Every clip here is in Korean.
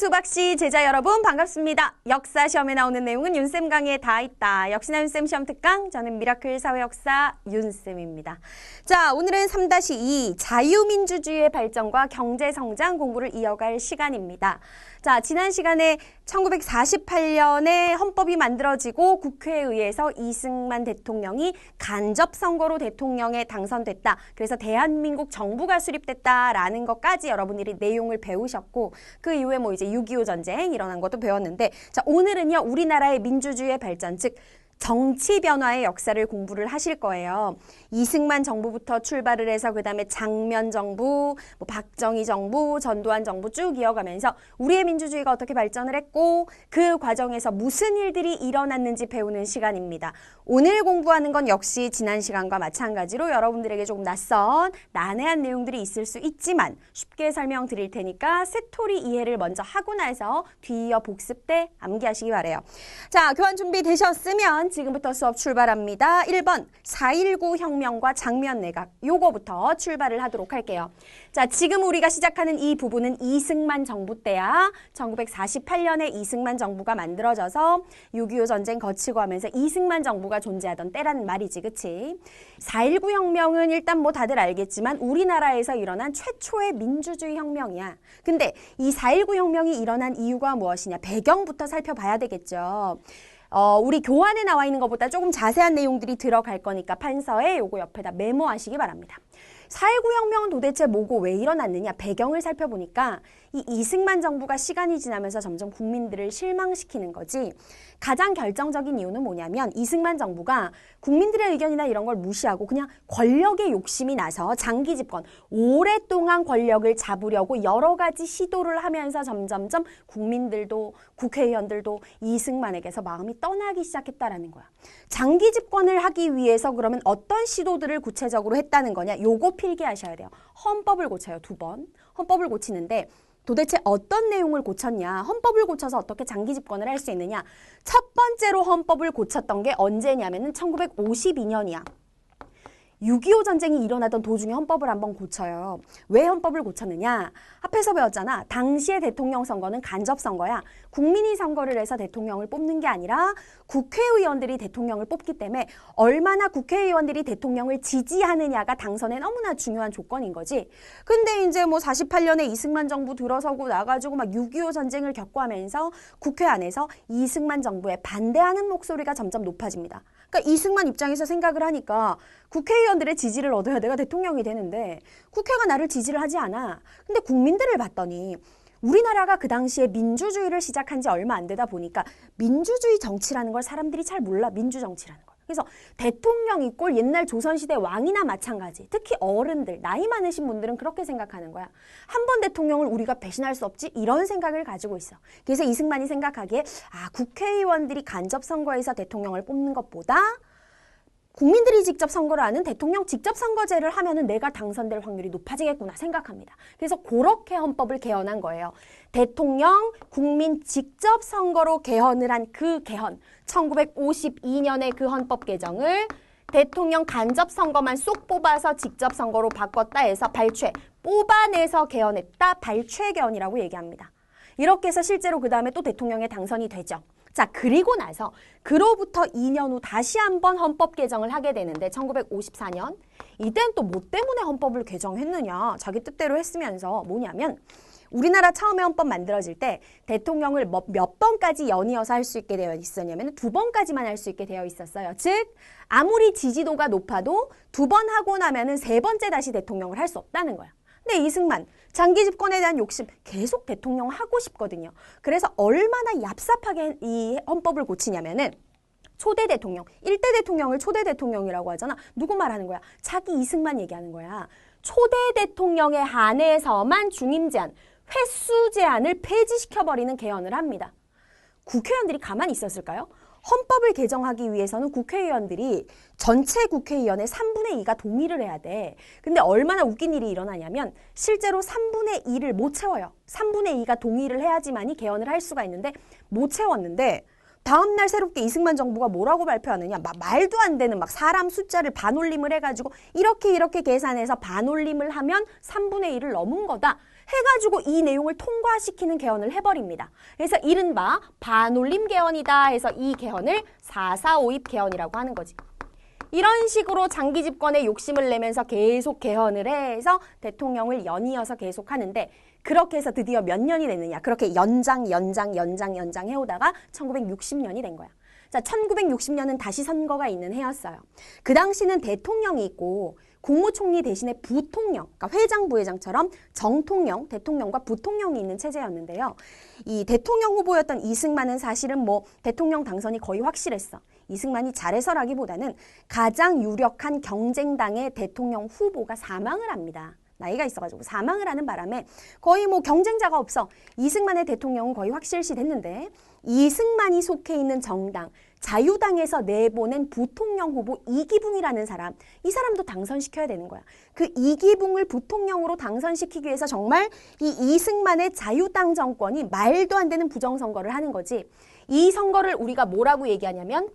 수박 씨 제자 여러분 반갑습니다. 역사 시험에 나오는 내용은 윤쌤 강의에 다 있다. 역시나 윤쌤 시험 특강 저는 미라클 사회 역사 윤쌤입니다. 자 오늘은 3-2 자유민주주의의 발전과 경제 성장 공부를 이어갈 시간입니다. 자 지난 시간에 1948년에 헌법이 만들어지고 국회에 의해서 이승만 대통령이 간접 선거로 대통령에 당선됐다. 그래서 대한민국 정부가 수립됐다라는 것까지 여러분들이 내용을 배우셨고 그 이후에 뭐 이제 6.25 전쟁 일어난 것도 배웠는데 자 오늘은요 우리나라의 민주주의의 발전 즉 정치 변화의 역사를 공부를 하실 거예요. 이승만 정부부터 출발을 해서 그 다음에 장면 정부, 뭐 박정희 정부, 전두환 정부 쭉 이어가면서 우리의 민주주의가 어떻게 발전을 했고 그 과정에서 무슨 일들이 일어났는지 배우는 시간입니다. 오늘 공부하는 건 역시 지난 시간과 마찬가지로 여러분들에게 조금 낯선 난해한 내용들이 있을 수 있지만 쉽게 설명드릴 테니까 스토리 이해를 먼저 하고 나서 뒤이어 복습 때 암기하시기 바래요. 자, 교환 준비 되셨으면 지금부터 수업 출발합니다. 1번 4.19 혁명과 장면 내각 요거부터 출발을 하도록 할게요. 자 지금 우리가 시작하는 이 부분은 이승만 정부 때야 1948년에 이승만 정부가 만들어져서 6.25 전쟁 거치고 하면서 이승만 정부가 존재하던 때라는 말이지 그치? 4.19 혁명은 일단 뭐 다들 알겠지만 우리나라에서 일어난 최초의 민주주의 혁명이야. 근데 이 4.19 혁명이 일어난 이유가 무엇이냐 배경부터 살펴봐야 되겠죠. 어, 우리 교환에 나와 있는 것보다 조금 자세한 내용들이 들어갈 거니까 판서에 요거 옆에다 메모하시기 바랍니다. 4.19 혁명은 도대체 뭐고 왜 일어났느냐 배경을 살펴보니까 이 이승만 정부가 시간이 지나면서 점점 국민들을 실망시키는 거지 가장 결정적인 이유는 뭐냐면 이승만 정부가 국민들의 의견이나 이런 걸 무시하고 그냥 권력의 욕심이 나서 장기 집권 오랫동안 권력을 잡으려고 여러 가지 시도를 하면서 점점점 국민들도 국회의원들도 이승만에게서 마음이 떠나기 시작했다라는 거야. 장기 집권을 하기 위해서 그러면 어떤 시도들을 구체적으로 했다는 거냐? 요거 필기하셔야 돼요. 헌법을 고쳐요. 두 번. 헌법을 고치는데 도대체 어떤 내용을 고쳤냐? 헌법을 고쳐서 어떻게 장기 집권을 할 수 있느냐? 첫 번째로 헌법을 고쳤던 게 언제냐면은 1952년이야. 6.25 전쟁이 일어나던 도중에 헌법을 한번 고쳐요. 왜 헌법을 고쳤느냐? 앞에서 배웠잖아. 당시의 대통령 선거는 간접 선거야. 국민이 선거를 해서 대통령을 뽑는 게 아니라 국회의원들이 대통령을 뽑기 때문에 얼마나 국회의원들이 대통령을 지지하느냐가 당선에 너무나 중요한 조건인 거지. 근데 이제 뭐 48년에 이승만 정부 들어서고 나가지고 막 6.25 전쟁을 겪고 하면서 국회 안에서 이승만 정부에 반대하는 목소리가 점점 높아집니다. 그러니까 이승만 입장에서 생각을 하니까 국회의원들의 지지를 얻어야 내가 대통령이 되는데 국회가 나를 지지를 하지 않아. 근데 국민들을 봤더니 우리나라가 그 당시에 민주주의를 시작한 지 얼마 안 되다 보니까 민주주의 정치라는 걸 사람들이 잘 몰라. 민주 정치라는 걸. 그래서 대통령이 꼴 옛날 조선시대 왕이나 마찬가지. 특히 어른들, 나이 많으신 분들은 그렇게 생각하는 거야. 한 번 대통령을 우리가 배신할 수 없지? 이런 생각을 가지고 있어. 그래서 이승만이 생각하기에 아 국회의원들이 간접 선거에서 대통령을 뽑는 것보다 국민들이 직접 선거를 하는 대통령 직접 선거제를 하면은 내가 당선될 확률이 높아지겠구나 생각합니다. 그래서 그렇게 헌법을 개헌한 거예요. 대통령 국민 직접 선거로 개헌을 한 그 개헌 1952년에 그 헌법 개정을 대통령 간접 선거만 쏙 뽑아서 직접 선거로 바꿨다 해서 발췌 뽑아내서 개헌했다 발췌 개헌이라고 얘기합니다. 이렇게 해서 실제로 그 다음에 또 대통령에 당선이 되죠. 자, 그리고 나서 그로부터 2년 후 다시 한번 헌법 개정을 하게 되는데 1954년 이땐 또 뭐 때문에 헌법을 개정했느냐 자기 뜻대로 했으면서 뭐냐면 우리나라 처음에 헌법 만들어질 때 대통령을 뭐몇 번까지 연이어서 할 수 있게 되어 있었냐면 두 번까지만 할 수 있게 되어 있었어요. 즉 아무리 지지도가 높아도 두 번 하고 나면은 세 번째 다시 대통령을 할 수 없다는 거야. 근데 이승만 장기 집권에 대한 욕심 계속 대통령 하고 싶거든요. 그래서 얼마나 얍삽하게 이 헌법을 고치냐면은 초대 대통령, 일대 대통령을 초대 대통령이라고 하잖아. 누구 말하는 거야? 자기 이승만 얘기하는 거야. 초대 대통령에 한해서만 중임 제한, 횟수 제한을 폐지시켜버리는 개헌을 합니다. 국회의원들이 가만히 있었을까요? 헌법을 개정하기 위해서는 국회의원들이 전체 국회의원의 3분의 2가 동의를 해야 돼. 근데 얼마나 웃긴 일이 일어나냐면 실제로 3분의 2를 못 채워요. 3분의 2가 동의를 해야지만이 개헌을 할 수가 있는데 못 채웠는데 다음날 새롭게 이승만 정부가 뭐라고 발표하느냐 막 말도 안 되는 막 사람 숫자를 반올림을 해가지고 이렇게 이렇게 계산해서 반올림을 하면 3분의 1을 넘은 거다 해가지고 이 내용을 통과시키는 개헌을 해버립니다. 그래서 이른바 반올림 개헌이다 해서 이 개헌을 4.4.5입 개헌이라고 하는 거지. 이런 식으로 장기 집권에 욕심을 내면서 계속 개헌을 해서 대통령을 연이어서 계속 하는데 그렇게 해서 드디어 몇 년이 됐느냐. 그렇게 연장, 연장, 연장, 연장 해오다가 1960년이 된 거야. 자, 1960년은 다시 선거가 있는 해였어요. 그 당시는 대통령이 있고 국무총리 대신에 부통령, 그러니까 회장, 부회장처럼 정통령, 대통령과 부통령이 있는 체제였는데요. 이 대통령 후보였던 이승만은 사실은 뭐 대통령 당선이 거의 확실했어. 이승만이 잘해서라기보다는 가장 유력한 경쟁당의 대통령 후보가 사망을 합니다. 나이가 있어가지고 사망을 하는 바람에 거의 뭐 경쟁자가 없어. 이승만의 대통령은 거의 확실시 됐는데 이승만이 속해 있는 정당 자유당에서 내보낸 부통령 후보 이기붕이라는 사람 이 사람도 당선시켜야 되는 거야. 그 이기붕을 부통령으로 당선시키기 위해서 정말 이 이승만의 자유당 정권이 말도 안 되는 부정선거를 하는 거지. 이 선거를 우리가 뭐라고 얘기하냐면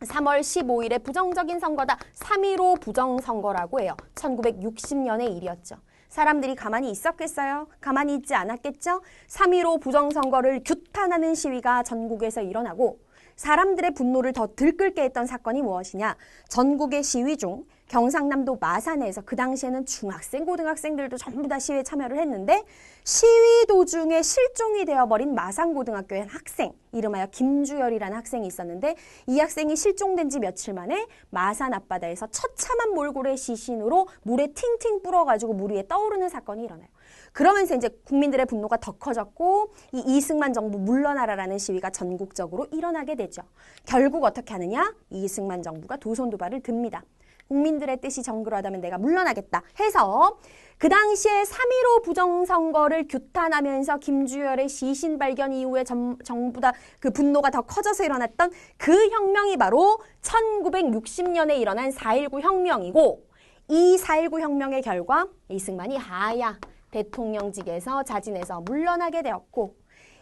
3월 15일에 부정적인 선거다. 3.15 부정선거라고 해요. 1960년의 일이었죠. 사람들이 가만히 있었겠어요? 가만히 있지 않았겠죠? 3.15 부정선거를 규탄하는 시위가 전국에서 일어나고 사람들의 분노를 더 들끓게 했던 사건이 무엇이냐? 전국의 시위 중 경상남도 마산에서 그 당시에는 중학생, 고등학생들도 전부 다 시위에 참여를 했는데 시위 도중에 실종이 되어버린 마산고등학교의 한 학생, 이름하여 김주열이라는 학생이 있었는데 이 학생이 실종된 지 며칠 만에 마산 앞바다에서 처참한 몰골의 시신으로 물에 팅팅 불어가지고 물 위에 떠오르는 사건이 일어나요. 그러면서 이제 국민들의 분노가 더 커졌고 이 이승만 정부 물러나라라는 시위가 전국적으로 일어나게 되죠. 결국 어떻게 하느냐? 이승만 정부가 도손도발을 듭니다. 국민들의 뜻이 정그러하다면 내가 물러나겠다 해서 그 당시에 3.15 부정선거를 규탄하면서 김주열의 시신 발견 이후에 전, 정부 다 그 분노가 더 커져서 일어났던 그 혁명이 바로 1960년에 일어난 4.19 혁명이고 이 4.19 혁명의 결과 이승만이 하야 대통령직에서 자진해서 물러나게 되었고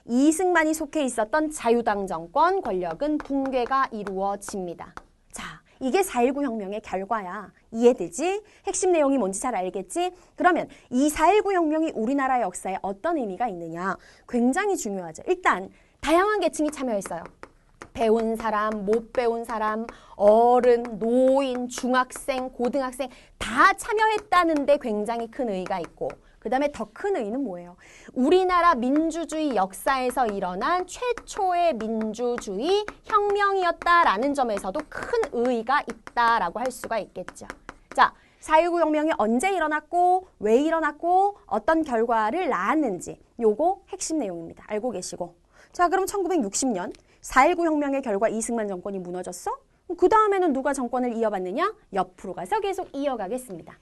이승만이 속해 있었던 자유당 정권 권력은 붕괴가 이루어집니다. 자, 이게 4.19 혁명의 결과야. 이해되지? 핵심 내용이 뭔지 잘 알겠지? 그러면 이 4.19 혁명이 우리나라 역사에 어떤 의미가 있느냐? 굉장히 중요하죠. 일단 다양한 계층이 참여했어요. 배운 사람, 못 배운 사람, 어른, 노인, 중학생, 고등학생 다 참여했다는데 굉장히 큰 의의가 있고 그 다음에 더 큰 의의는 뭐예요? 우리나라 민주주의 역사에서 일어난 최초의 민주주의 혁명이었다라는 점에서도 큰 의의가 있다라고 할 수가 있겠죠. 자, 4.19 혁명이 언제 일어났고 왜 일어났고 어떤 결과를 낳았는지 요거 핵심 내용입니다. 알고 계시고. 자, 그럼 1960년 4.19 혁명의 결과 이승만 정권이 무너졌어? 그 다음에는 누가 정권을 이어받느냐? 옆으로 가서 계속 이어가겠습니다.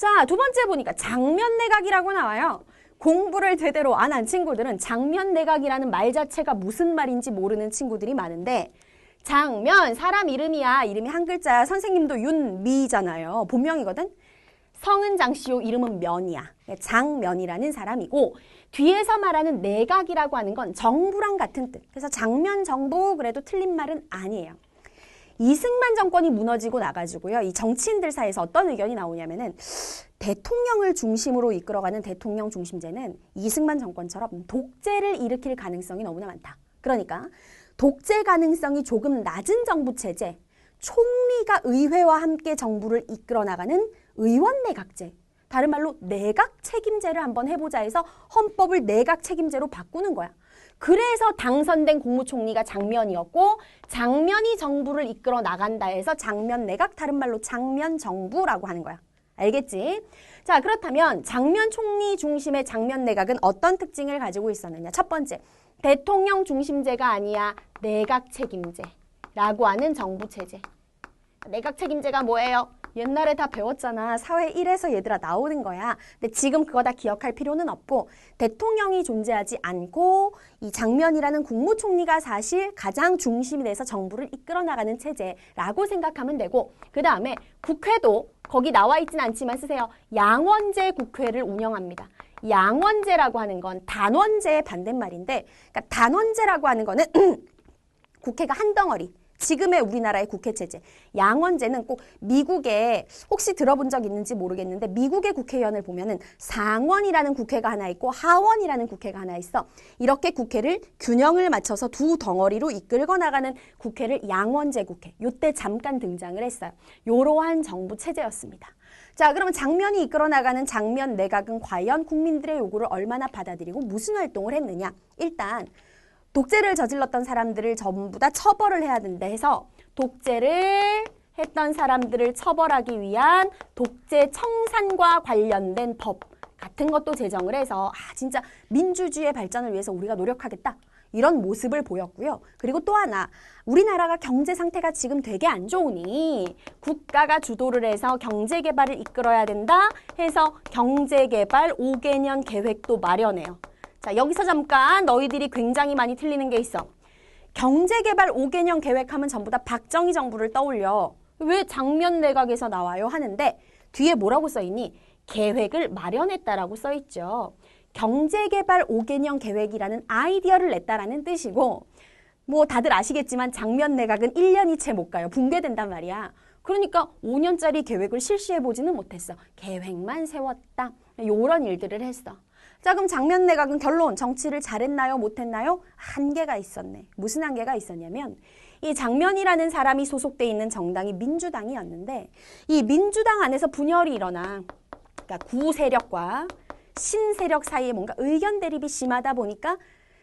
자, 두 번째 보니까 장면 내각이라고 나와요. 공부를 제대로 안 한 친구들은 장면 내각이라는 말 자체가 무슨 말인지 모르는 친구들이 많은데 장면 사람 이름이야. 이름이 한 글자야. 선생님도 윤미잖아요. 본명이거든. 성은 장씨요. 이름은 면이야. 장면이라는 사람이고 뒤에서 말하는 내각이라고 하는 건 정부랑 같은 뜻. 그래서 장면 정부 그래도 틀린 말은 아니에요. 이승만 정권이 무너지고 나가지고요. 이 정치인들 사이에서 어떤 의견이 나오냐면은 대통령을 중심으로 이끌어가는 대통령 중심제는 이승만 정권처럼 독재를 일으킬 가능성이 너무나 많다. 그러니까 독재 가능성이 조금 낮은 정부 체제, 총리가 의회와 함께 정부를 이끌어 나가는 의원 내각제, 다른 말로 내각 책임제를 한번 해보자 해서 헌법을 내각 책임제로 바꾸는 거야. 그래서 당선된 국무총리가 장면이었고 장면이 정부를 이끌어 나간다 해서 장면 내각 다른 말로 장면 정부라고 하는 거야. 알겠지? 자, 그렇다면 장면 총리 중심의 장면 내각은 어떤 특징을 가지고 있었느냐? 첫 번째, 대통령 중심제가 아니야. 내각 책임제라고 하는 정부 체제. 내각 책임제가 뭐예요? 옛날에 다 배웠잖아. 사회 1에서 얘들아 나오는 거야. 근데 지금 그거 다 기억할 필요는 없고 대통령이 존재하지 않고 이 장면이라는 국무총리가 사실 가장 중심이 돼서 정부를 이끌어 나가는 체제라고 생각하면 되고 그 다음에 국회도 거기 나와 있진 않지만 쓰세요. 양원제 국회를 운영합니다. 양원제라고 하는 건 단원제의 반대말인데 그러니까 단원제라고 하는 거는 국회가 한 덩어리 지금의 우리나라의 국회 체제, 양원제는 꼭 미국에 혹시 들어본 적 있는지 모르겠는데 미국의 국회의원을 보면은 상원이라는 국회가 하나 있고 하원이라는 국회가 하나 있어. 이렇게 국회를 균형을 맞춰서 두 덩어리로 이끌고 나가는 국회를 양원제 국회. 요때 잠깐 등장을 했어요. 요러한 정부 체제였습니다. 자, 그러면 장면이 이끌어 나가는 장면 내각은 과연 국민들의 요구를 얼마나 받아들이고 무슨 활동을 했느냐? 일단 독재를 저질렀던 사람들을 전부 다 처벌을 해야 된다 해서 독재를 했던 사람들을 처벌하기 위한 독재 청산과 관련된 법 같은 것도 제정을 해서 아 진짜 민주주의의 발전을 위해서 우리가 노력하겠다. 이런 모습을 보였고요. 그리고 또 하나, 우리나라가 경제 상태가 지금 되게 안 좋으니 국가가 주도를 해서 경제 개발을 이끌어야 된다 해서 경제 개발 5개년 계획도 마련해요. 자, 여기서 잠깐 너희들이 굉장히 많이 틀리는 게 있어. 경제개발 5개년 계획하면 전부 다 박정희 정부를 떠올려. 왜 장면 내각에서 나와요? 하는데 뒤에 뭐라고 써있니? 계획을 마련했다라고 써있죠. 경제개발 5개년 계획이라는 아이디어를 냈다라는 뜻이고 뭐 다들 아시겠지만 장면 내각은 1년이 채 못 가요. 붕괴된단 말이야. 그러니까 5년짜리 계획을 실시해보지는 못했어. 계획만 세웠다. 요런 일들을 했어. 자 그럼 장면 내각은 결론 정치를 잘했나요 못했나요 한계가 있었네 무슨 한계가 있었냐면 이 장면이라는 사람이 소속돼 있는 정당이 민주당이었는데 이 민주당 안에서 분열이 일어나 그러니까 구세력과 신세력 사이에 뭔가 의견 대립이 심하다 보니까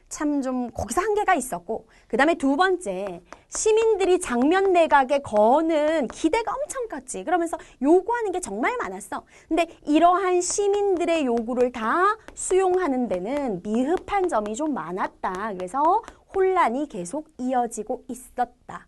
참 좀 거기서 한계가 있었고 그 다음에 두 번째 시민들이 장면 내각에 거는 기대가 엄청 컸지. 그러면서 요구하는 게 정말 많았어. 근데 이러한 시민들의 요구를 다 수용하는 데는 미흡한 점이 좀 많았다. 그래서 혼란이 계속 이어지고 있었다